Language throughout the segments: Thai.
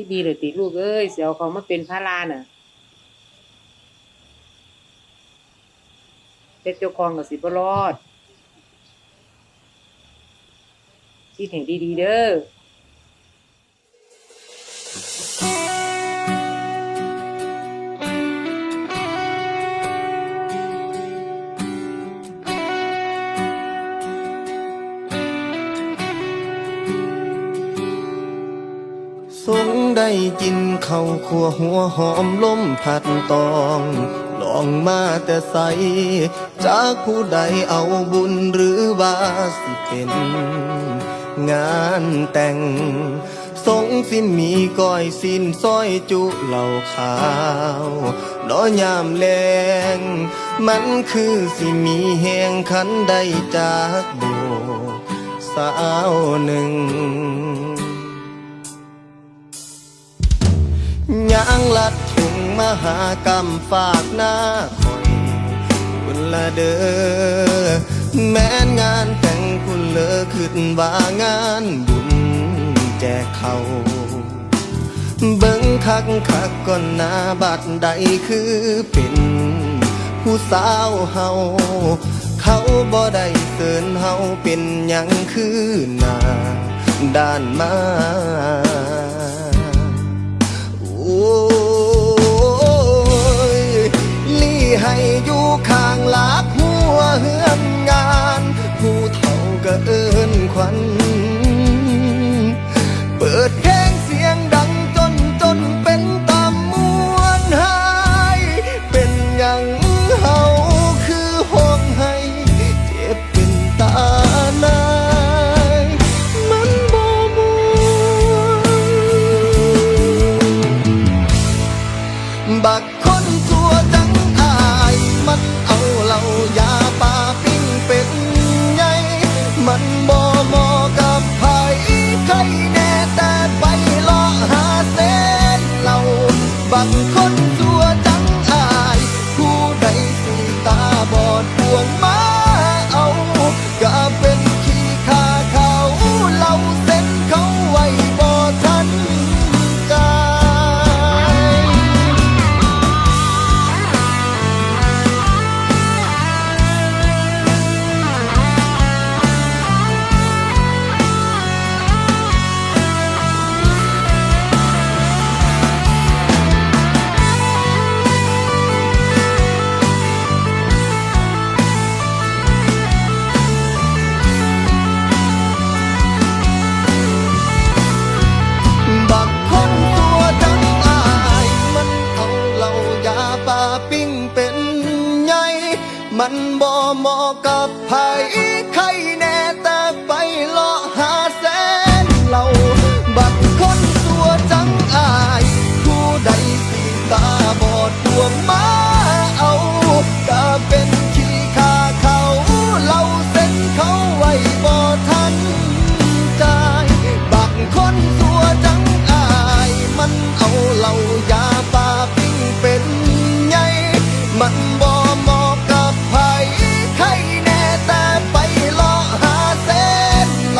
ที่ดีเลยติลูกเอ้ยเสียวเขามาเป็นพระลาน่ะเป็นเจ้าของกับสิบรอดคิดเห็นดีๆเด้อ งได้กินข้าวขัวหัวหอมล้มผัดตอง ลองมาแต่ใส จากผู้ใดเอาบุญหรือว่าสิเป็น งานแต่ง สงสิมีก้อยสิ้นซอยจุเหล่าขาวน้อยามแลงมันคือสิมีแหงขันได้จากโบสาวหนึ่ง ลัดถุงมหากรรมฝากหน้าคอยคุณละเด้อแม้นงานแต่งคุณเลอขึ้นว่างานบุญแจกเขาเบิ่งคักคักก่อนหน้าบัดใดคือเป็นผู้สาวเฮาเขาบ่ได้เสินเฮาเป็นหยังคือหน้าด้านมา ให้อยู่ข้างลักหัวเฮือนงาน ผู้เฒ่าก็เอินขวัญเปิดเพลงเสียงดังจนจนเป็นตามวนหาย เป็นอย่างเฮาคือห้องให้เจ็บเป็นตานายมันบ่มวนบักคนชั่วจัง มันเอาเหล่ายาปลาปิ้งเป็ดใหญ่มันบ่ มันบ่เหมาะกับไผใคร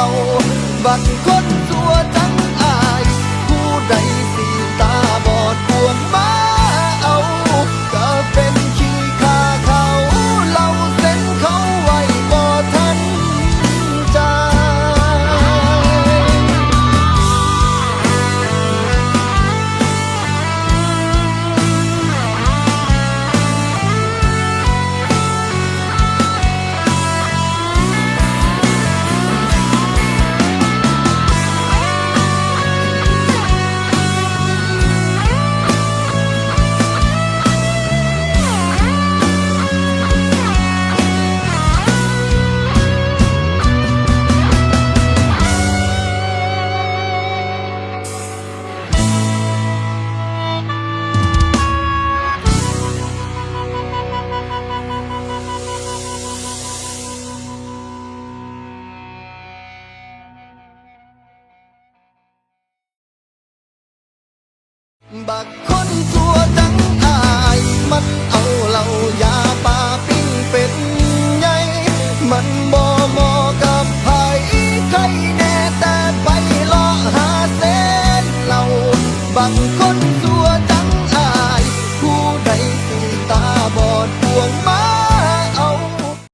เหล้าบัดคนสัวจัง บั